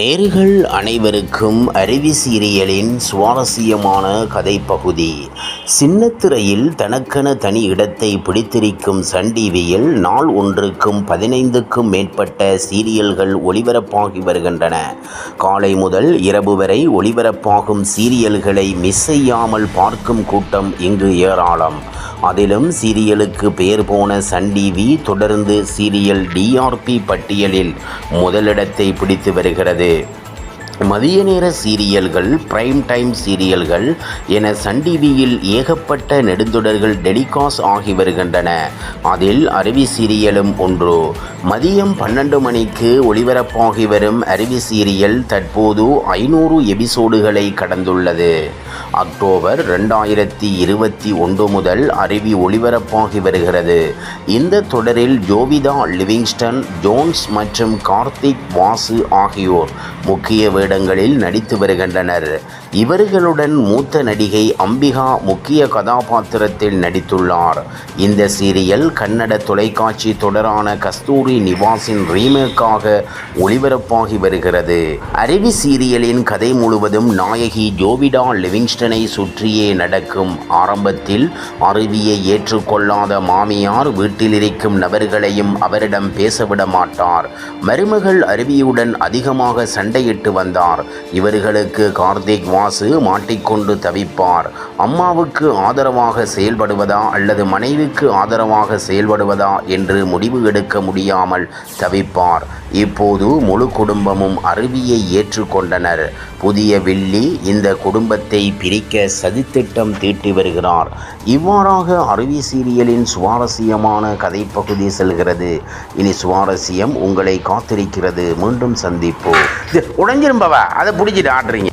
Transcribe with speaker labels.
Speaker 1: நேர்கள் அனைவருக்கும் அருவி சீரியலின் சுவாரஸ்யமான கதைப்பகுதி. சின்னத்திரையில் தனக்கென தனி இடத்தை பிடித்திருக்கும் சன் டிவியில் நாள் ஒன்றுக்கும் பதினைந்துக்கும் மேற்பட்ட சீரியல்கள் ஒளிபரப்பாகி வருகின்றன. காலை முதல் இரவு வரை ஒளிபரப்பாகும் சீரியல்களை மிஸ் செய்யாமல் பார்க்கும் கூட்டம் இங்கு ஏராளம். அதிலும் சீரியலுக்கு பெயர் போன சன் டிவி தொடர்ந்து சீரியல் டிஆர்பி பட்டியலில் முதலிடத்தை பிடித்து வருகிறது. மதிய நேர சீரியல்கள் பிரைம் டைம் சீரியல்கள் என சன் டிவியில் ஏகப்பட்ட நெடுந்தொடர்கள் டெலிகாஸ்ட் ஆகி வருகின்றன. அதில் அருவி சீரியலும் ஒன்று மதியம் பன்னெண்டு மணிக்கு ஒளிபரப்பாகி வரும் அருவி சீரியல் தற்போது ஐநூறு எபிசோடுகளை கடந்துள்ளது. அக்டோபர் ரெண்டாயிரத்தி இருபத்தி ஒன்று முதல் அருவி ஒளிபரப்பாகி வருகிறது. இந்த தொடரில் ஜோவிதா லிவிங்ஸ்டன் ஜோன்ஸ் மற்றும் கார்த்திக் வாசு ஆகியோர் முக்கிய வேடங்களில் நடித்து வருகின்றனர். இவர்களுடன் மூத்த நடிகை அம்பிகா முக்கிய கதாபாத்திரத்தில் நடித்துள்ளார். இந்த சீரியல் கன்னட தொலைக்காட்சி தொடரான கஸ்தூரி நிவாஸின் ரீமேக்காக ஒளிபரப்பாகி வருகிறது. அருவி சீரியலின் கதை முழுவதும் நாயகி ஜோவிடா லிவிங்ஸ்டனை சுற்றியே நடக்கும் ஆரம்பத்தில் அருவியை ஏற்றுக்கொள்ளாத மாமியார் வீட்டில் இருக்கும் நபர்களையும் அவரிடம் பேசவிட மாட்டார். மருமகள் அருவியுடன் அதிகமாக சண்டையிட்டு வந்தார். இவர்களுக்கு கார்த்திக் வாசு மாட்டிக்கொண்டு தவிப்பார். அம்மாவுக்கு ஆதரவாக செயல்படுவதா அல்லது மனைவிக்கு ஆதரவாக செயல்படுவதா என்று முடிவு எடுக்க முடியாது இல்லாமல் தவிப்பார். இப்போது முழு குடும்பமும் அருவியை ஏற்றுக்கொண்டனர். புதிய வில்லி இந்த குடும்பத்தை பிரிக்க சதித்திட்டம் தீட்டி வருகிறார். இவ்வாறாக அருவி சீரியலின் சுவாரஸ்யமான கதைப்பகுதி செல்கிறது. இனி சுவாரஸ்யம் உங்களை காத்திருக்கிறது. மீண்டும் சந்திப்போம். உடஞ்சிரும்பவா? அதை பிடிச்சிட்டு ஆடுறீங்க